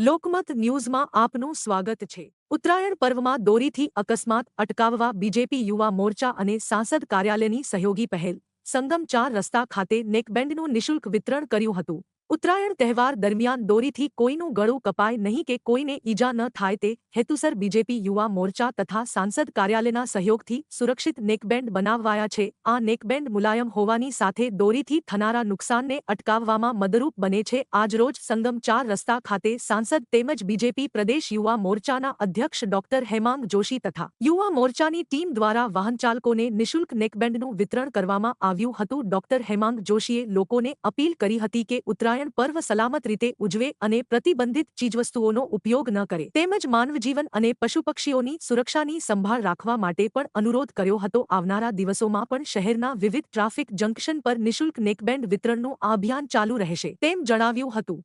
લોકમત ન્યૂઝમાં આપનું સ્વાગત છે. ઉત્તરાયણ પર્વમાં દોરીથી અકસ્માત અટકાવવા બીજેપી યુવા મોરચા અને સાંસદ કાર્યાલયની સહયોગી પહેલ. સંગમ ચાર રસ્તા ખાતે નેકબેન્ડનું નિઃશુલ્ક વિતરણ કર્યું હતું. ઉત્તરાયણ તહેવાર દરમિયાન દોરીથી કોઈનું ગળું કપાય નહીં કે કોઈને ઈજા ન થાય તે હેતુસર બીજેપી યુવા મોરચા તથા સાંસદ કાર્યાલયના સહયોગથી સુરક્ષિત નેકબેન્ડ બનાવાયા છે. આ નેકબેન્ડ મુલાયમ હોવાની સાથે દોરીથી થનારા નુકસાનને અટકાવવામાં મદરૂપ બને છે. આજરોજ સંગમ ચાર રસ્તા ખાતે સાંસદ તેમજ બીજેપી પ્રદેશ યુવા મોરચાના અધ્યક્ષ ડોક્ટર હેમાંગ જોશી તથા યુવા મોરચાની ટીમ દ્વારા વાહનચાલકોને નિઃશુલ્ક નેકબેન્ડનું વિતરણ કરવામાં આવ્યું હતું. ડોક્ટર હેમાંગ જોશીએ લોકોને અપીલ કરી હતી કે ઉત્તરાયણ પર્વ સલામત રીતે ઉજવે અને પ્રતિબંધિત ચીજવસ્તુઓનો ઉપયોગ ન કરે. તેમજ માનવજીવન અને પશુપક્ષીઓની સુરક્ષાની સંભાળ રાખવા માટે પણ અનુરોધ કર્યો હતો. આવનારા દિવસોમાં પણ શહેરના વિવિધ ટ્રાફિક જંકશન પર નિઃશુલ્ક નેકબેન્ડ વિતરણનું આ અભિયાન ચાલુ રહેશે, તેમ જણાવ્યું હતું.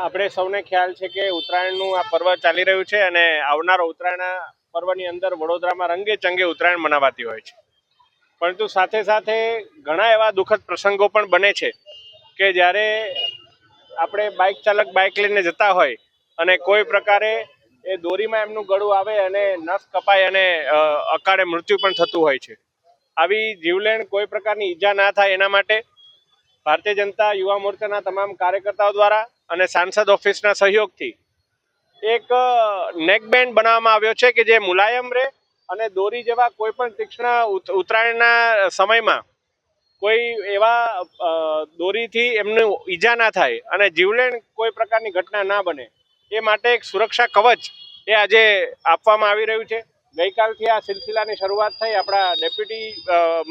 આપણે સૌને ખ્યાલ છે કે ઉત્તરાયણનું આ પર્વ ચાલી રહ્યું છે અને આવનારો ઉત્તરાયણ પર્વની અંદર વડોદરામાં રંગે ચંગે ઉત્તરાયણ મનાવાતી હોય છે. પરંતુ સાથે સાથે ઘણા એવા દુઃખદ પ્રસંગો પણ બને છે કે જ્યારે આપણે બાઇક ચાલક બાઇક લઈને જતા હોય અને કોઈ પ્રકારે એ દોરીમાં એમનું ગળું આવે અને નસ કપાય અને અકાળે મૃત્યુ પણ થતું હોય છે. આવી જીવલેણ કોઈ પ્રકારની ઈજા ના થાય એના માટે ભારતીય જનતા યુવા મોરચાના તમામ કાર્યકર્તાઓ દ્વારા અને સાંસદ ઓફિસના સહયોગથી એક નેકબેન્ડ બનાવવામાં આવ્યો છે કે જે મુલાયમ રહે અને દોરી જેવા કોઈ પણ તીક્ષ્ણ ઉત્તરાયણના સમયમાં કોઈ એવા દોરીથી એમનું ઈજા ના થાય અને જીવલેણ કોઈ પ્રકારની ઘટના ના બને, એ માટે એક સુરક્ષા કવચ એ આજે આપવામાં આવી રહ્યું છે. ગઈકાલથી આ સિલસિલાની શરૂઆત થઈ. આપણા ડેપ્યુટી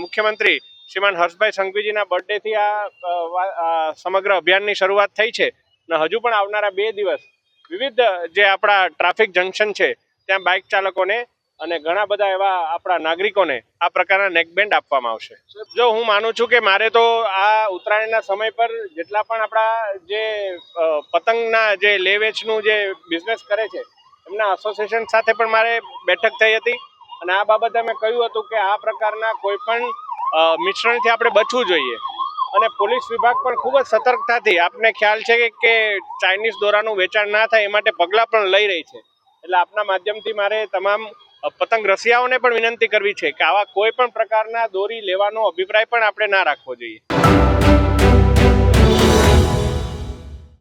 મુખ્યમંત્રી શ્રીમાન હર્ષભાઈ સંઘવીજીના બર્થડેથી આ સમગ્ર અભિયાનની શરૂઆત થઈ છે. અને હજુ પણ આવનારા બે દિવસ વિવિધ, જે આપણા ટ્રાફિક જંકશન છે, ત્યાં બાઇક ચાલકોને અને ઘણા બધા એવા આપણા નાગરિકોને આ પ્રકારના નેકબેન્ડ આપવામાં આવશે. જો હું માનું છું કે મારે તો આ ઉત્તરાયણના સમય પર જેટલા પણ આપણા જે પતંગના જે લેવેચનું જે બિઝનેસ કરે છે, એમના એસોસિએશન સાથે પણ મારે બેઠક થઈ હતી અને આ બાબતે મેં કહ્યું હતું કે આ પ્રકારના કોઈ પણ મિશ્રણથી આપણે બચવું જોઈએ. અને પોલીસ વિભાગ પણ ખૂબ જ સતર્કતાથી આપને ખ્યાલ છે કે- ચાઇનીઝ દોરાનું વેચાણ ના થાય એ માટે પગલાં પણ લઈ રહી છે. એટલે આપના માધ્યમથી મારે તમામ પતંગ રસિયાઓને પણ વિનંતી કરવી છે કે આવા કોઈ પણ પ્રકારના દોરી લેવાનો અભિપ્રાય પણ આપણે ના રાખવો જોઈએ.